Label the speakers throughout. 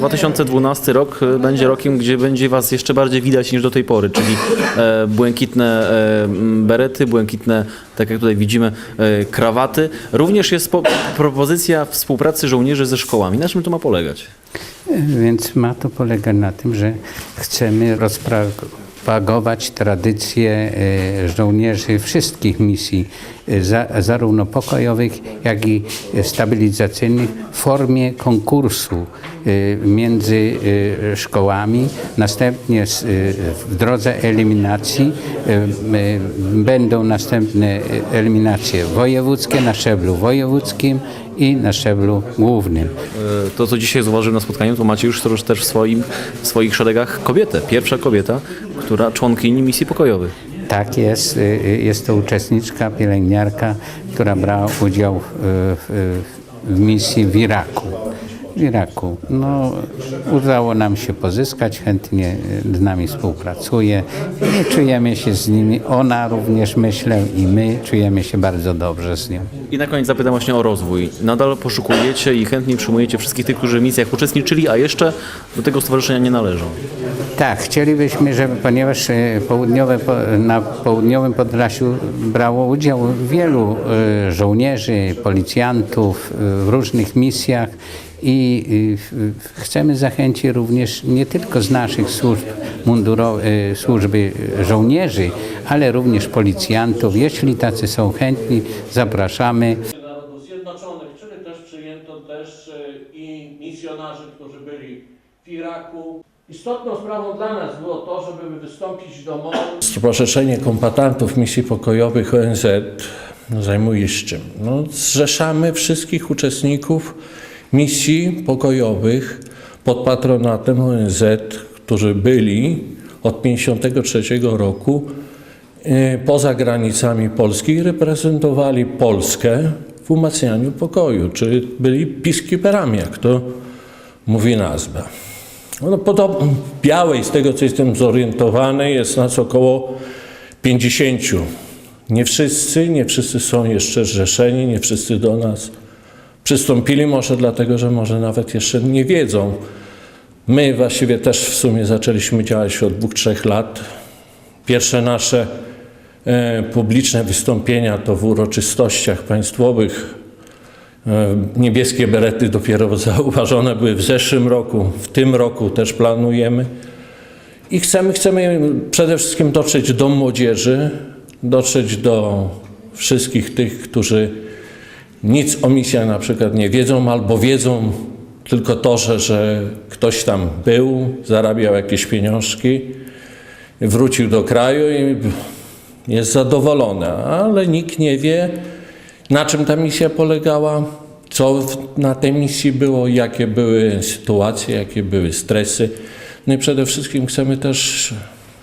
Speaker 1: 2012 rok e, będzie rokiem, gdzie będzie Was jeszcze bardziej widać niż do tej pory, czyli e, błękitne e, berety, błękitne, tak jak tutaj widzimy, krawaty. Również jest po, propozycja współpracy żołnierzy ze szkołami. Na czym to ma polegać?
Speaker 2: Więc ma to polegać na tym, że chcemy rozpropagować tradycje żołnierzy wszystkich misji, za, zarówno pokojowych, jak i stabilizacyjnych w formie konkursu między e, szkołami. Następnie e, w drodze eliminacji będą następne eliminacje wojewódzkie na szczeblu wojewódzkim i na szczeblu głównym.
Speaker 1: E, To, co dzisiaj zauważyłem na spotkaniu, to macie już też- w, swoim, w swoich szeregach kobietę. Pierwsza kobieta, która członkini misji pokojowych.
Speaker 2: Tak jest, y, y, jest to uczestniczka, pielęgniarka, która brała udział w, w misji w Iraku. W Iraku. No, udało nam się pozyskać, chętnie z nami współpracuje i czujemy się z nimi, ona również myślę i my czujemy się bardzo dobrze z nią.
Speaker 1: I na koniec zapytam właśnie o rozwój. Nadal poszukujecie i chętnie przyjmujecie wszystkich tych, którzy w misjach uczestniczyli, a jeszcze do tego stowarzyszenia nie należą.
Speaker 2: Tak, chcielibyśmy, żeby, ponieważ e, południowe, po- na południowym Podlasiu brało udział wielu e, żołnierzy, policjantów e, w różnych misjach i w- chcemy zachęcić również nie tylko z naszych służb mundurowych, służby żołnierzy, ale również policjantów. Jeśli tacy są chętni, zapraszamy.
Speaker 3: Narodów Zjednoczonych, czyli też przyjęto też e, i misjonarzy, którzy byli w Iraku. Istotną sprawą dla nas było to, żeby wystąpić do MON
Speaker 4: Stowarzyszenie Kombatantów Misji Pokojowych ONZ zajmuje się czym? No, zrzeszamy wszystkich uczestników misji pokojowych pod patronatem ONZ, którzy byli od 1953 roku e, poza granicami Polski reprezentowali Polskę w umacnianiu pokoju, czyli byli peacekeeperami, jak to mówi nazwa. No, podobno Białej, z tego co jestem zorientowany, jest nas około 50. Nie wszyscy, nie wszyscy są jeszcze zrzeszeni, nie wszyscy do nas przystąpili, może dlatego, że może nawet jeszcze nie wiedzą. My właściwie też w sumie zaczęliśmy działać od dwóch, trzech lat. Pierwsze nasze e, publiczne wystąpienia to w uroczystościach państwowych E, Niebieskie berety dopiero zauważone były w zeszłym roku, w tym roku też planujemy. I chcemy, chcemy przede wszystkim dotrzeć do młodzieży, dotrzeć do wszystkich tych, którzy nic o misjach na przykład nie wiedzą, albo wiedzą tylko to, że, że ktoś tam był, zarabiał jakieś pieniążki, wrócił do kraju i jest zadowolony, ale nikt nie wie, na czym ta misja polegała, co na tej misji było, jakie były sytuacje, jakie były stresy. No i przede wszystkim chcemy też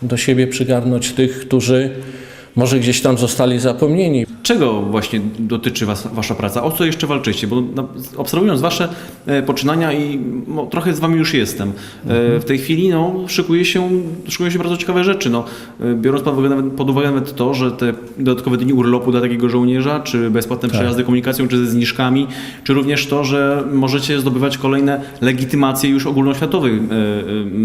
Speaker 4: do siebie przygarnąć tych, którzy może gdzieś tam zostali zapomnieni.
Speaker 1: Czego właśnie dotyczy was, Wasza praca? O co jeszcze walczycie? Bo na, obserwując Wasze e, poczynania i no, trochę z Wami już jestem, e, w tej chwili no, szykuje się, szykują się bardzo ciekawe rzeczy. No, e, biorąc pod uwagę, nawet, pod uwagę nawet to, że te dodatkowe dni urlopu dla takiego żołnierza, czy bezpłatne przejazdy komunikacją, czy ze zniżkami, czy również to, że możecie zdobywać kolejne legitymacje już ogólnoświatowych e,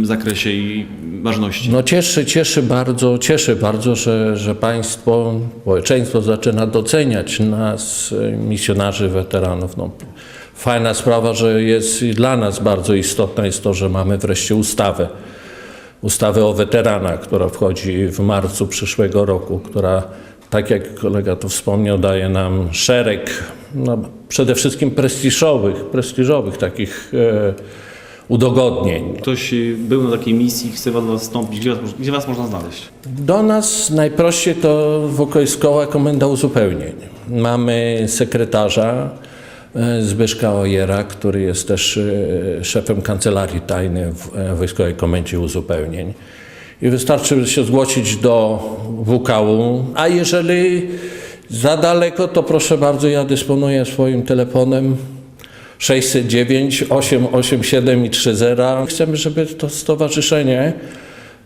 Speaker 1: e, zakresie i ważności.
Speaker 4: No cieszy, cieszy bardzo, cieszy bardzo, że, że państwo, społeczeństwo zaczyna doceniać nas, misjonarzy, weteranów. No, fajna sprawa, że jest dla nas bardzo istotna jest to, że mamy wreszcie ustawę. Ustawę o weteranach, która wchodzi w marcu przyszłego roku, która, tak jak kolega to wspomniał, daje nam szereg, no, przede wszystkim prestiżowych, prestiżowych takich e, udogodnień.
Speaker 1: Ktoś e, był na takiej misji, chce Was zastąpić, gdzie was, gdzie was można znaleźć?
Speaker 4: Do nas najprościej to w Okoiskoła Komenda Uzupełnień. Mamy sekretarza e, Zbyszka Ojera, który jest też e, szefem kancelarii tajnej w Wojskowej Komendzie Uzupełnień. I wystarczy się zgłosić do WKU, a jeżeli za daleko, to proszę bardzo, ja dysponuję swoim telefonem 609 887 i 30. Chcemy, żeby to stowarzyszenie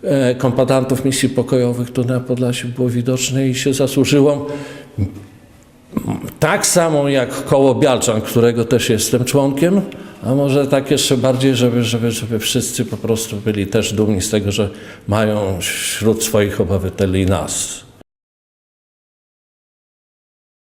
Speaker 4: e, kombatantów misji pokojowych tu na Podlasiu było widoczne i się zasłużyło. tak samo jak koło Bialczan, którego też jestem członkiem, a może tak jeszcze bardziej, żeby, żeby, żeby wszyscy po prostu byli też dumni z tego, że mają wśród swoich obywateli nas.